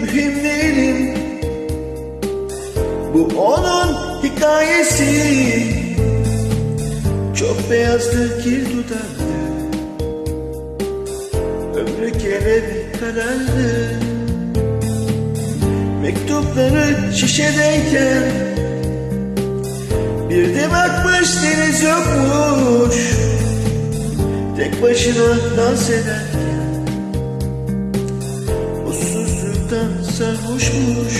mühim değilim. Bu onun hikayesi. Çok beyazdı kir dudaklı Ömrü kere karardı Mektupları şişedeyken Bir de bakmış deniz yokmuş. Tek başına dans ederken Mutsuzluktan sarhoşmuş.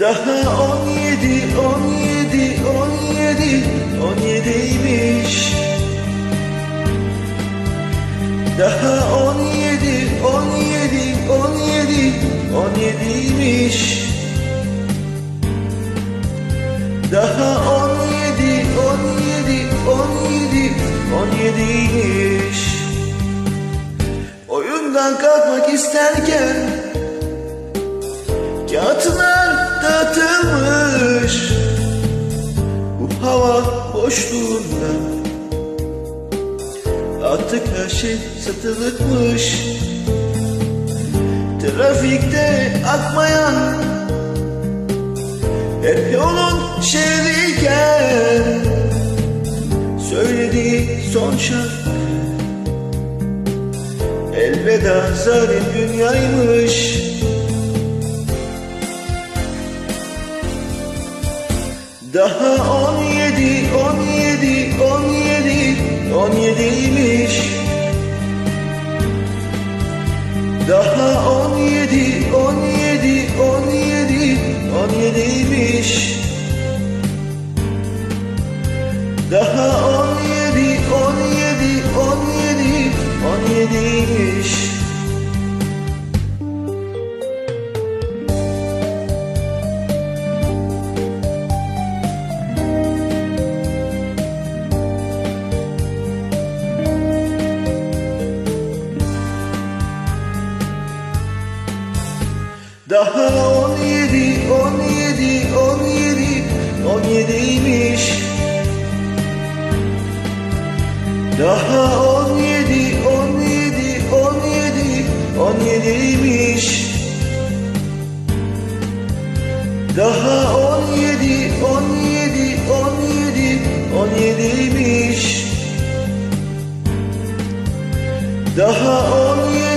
Daha on yedi, on yedi, on yedi, on yediymiş. Daha on yedi, on yedi, on yedi, on yediymiş. Daha on yedi, on yedi, on yedi, on yediymiş Oyundan kalkmak isterken Kağıtlar dağıtılmış. Bu hava boşluğunda Artık her şey satılıkmış. Trafikte akmayan Hep yolun şeridiyken Söylediği son şarkı Elveda zalim dünyaymış. Daha on yedi, on yedi, on yedi, on yediymiş. Daha on yedi, on yedi, on yedi, on yediymiş. Daha on yediymiş Daha on yedi, on yedi, on yedi, on yediymiş. Daha Daha on yedi, on yedi, on yedi, on yediymiş Daha on yedi,